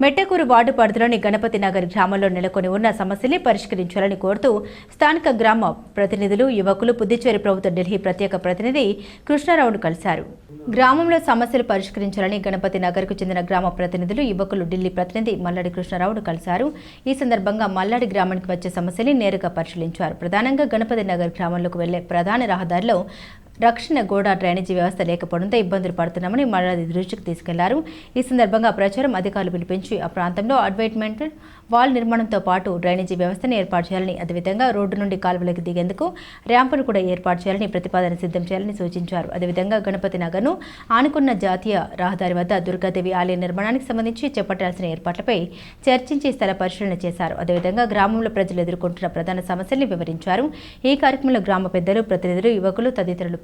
Mettakuru ward పరిధిలోని గణపతి నగర్ గ్రామంలో నెలకొని ఉన్న సమస్యల్ని పరిష్కరించాలని కోరుతూ స్థానిక గ్రామ ప్రతినిధులు యువకులు పుదుచ్చేరి ప్రభుత్వ ఢిల్లీ ప్రత్యేక ప్రతినిధి కృష్ణారావును కలిశారు. గ్రామంలో సమస్యలు పరిష్కరించాలని గణపతి నగర్కు చెందిన గ్రామ ప్రతినిధులు యువకులు ఢిల్లీ ప్రతినిధి మల్లాడి కృష్ణారావును కలిశారు. ఈ సందర్భంగా మల్లాడి గ్రామానికి వచ్చే సమస్యల్ని నేరుగా పరిశీలించారు. ప్రధానంగా గణపతి నగర్ గ్రామంలోకి వెళ్ళే ప్రధాన రహదారిలో రక్షణ గోడ డ్రైనేజీ వ్యవస్థ లేకపోవడంతో ఇబ్బందులు పడుతున్నామని మల్లాది దృష్టికి తీసుకెళ్ళారు. ఈ సందర్భంగా ప్రచారం అధికారులు పిలిపించి ఆ ప్రాంతంలో అడ్వైట్మెంట్ వాల్ నిర్మాణంతో పాటు డ్రైనేజీ వ్యవస్థను ఏర్పాటు చేయాలని అదేవిధంగా రోడ్డు నుండి కాలువలకు దిగేందుకు ర్యాంపును కూడా ఏర్పాటు చేయాలని ప్రతిపాదన సిద్ధం చేయాలని సూచించారు. అదేవిధంగా గణపతి నగర్ను ఆనుకున్న జాతీయ రహదారి వద్ద దుర్గాదేవి ఆలయ నిర్మాణానికి సంబంధించి చేపట్టాల్సిన ఏర్పాట్లపై చర్చించి స్థల పరిశీలన చేశారు. అదేవిధంగా గ్రామంలో ప్రజలు ఎదుర్కొంటున్న ప్రధాన సమస్యల్ని వివరించారు. ఈ కార్యక్రమంలో గ్రామ పెద్దలు ప్రతినిధులు యువకులు తదితరులు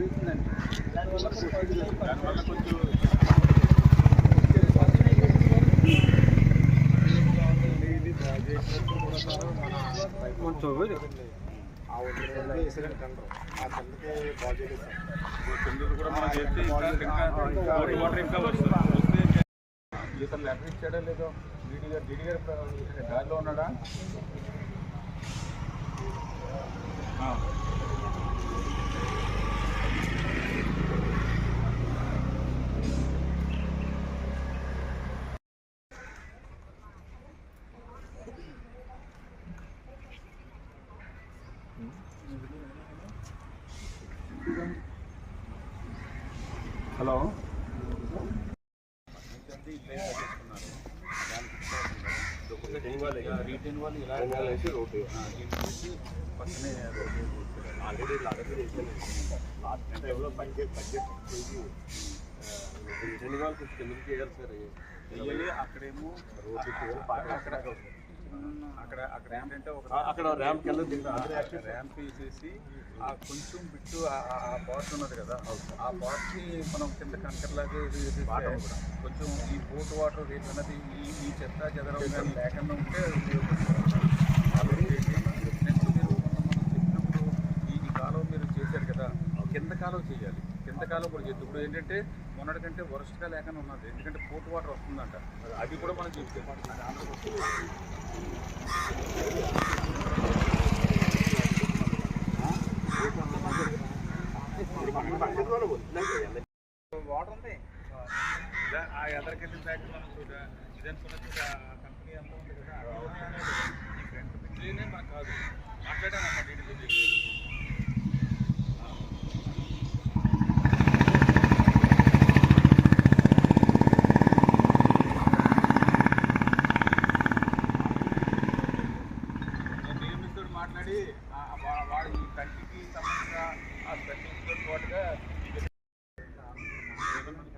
రమ్మన్నాను దానివల్ల కొంచెం కిందది కూడా మనం చేస్తే ఇంకా వాటర్ ఇంకా వస్తుంది. వస్తే ఇతను లెటర్ ఇచ్చాడో లేదో? డీడీ గారు డీడీ గారు దారిలో ఉన్నాడా? హలో? బడ్జెట్ రిటైన్ వాళ్ళు కిందకి చేయాలి సార్ వెయ్యాలి అక్కడేమో రోడ్డు అక్కడ అక్కడ అక్కడ ఏంటంటే ఒక అక్కడ ర్యాంప్ ర్యాంప్ వేసేసి ఆ కొంచెం బిట్టు ఆ బాట్ ఉన్నది కదా ఆ బాట్ని మనం కింద కంకర్లాగా వేసేసి కొంచెం ఈ బోట్ వాటర్ రేట్ అన్నది ఈ ఈ చెత్త చెదరం కానీ లేకుండా ఉంటే నెక్స్ట్ మీరు మనం చెప్పినప్పుడు ఈ కాలం మీరు చేశారు కదా కింద కాలం చేయాలి. కింద కాలం కూడా చేద్దాం ఇప్పుడు ఏంటంటే మొన్నటి కంటే వరస్ట్గా లేకుండా ఉన్నది. ఎందుకంటే పోర్ట్ వాటర్ వస్తుందంట. అది కూడా మనం చూస్తే వాటర్ ఉంది. ఆ ఎదరికెళ్ళిన ఫ్యాక్టరీ మనం చూడ ఇది కంపెనీ అంతా ఉంది కదా ఈ ఫ్రంట్ కాదు. మాట్లాడాను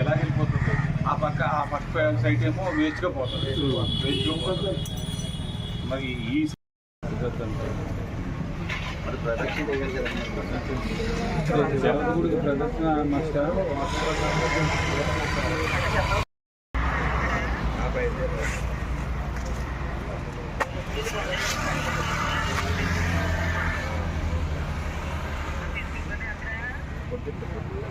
ఎలా వెళ్ళిపోతుంది ఆ పక్క ఆ పక్క సైట్ ఏమో వేస్ట్గా పోతుంది వేస్ట్గా పోతుంది మరి ఈ మరి ప్రదక్షిణ ప్రదక్షిణ మాస్టర్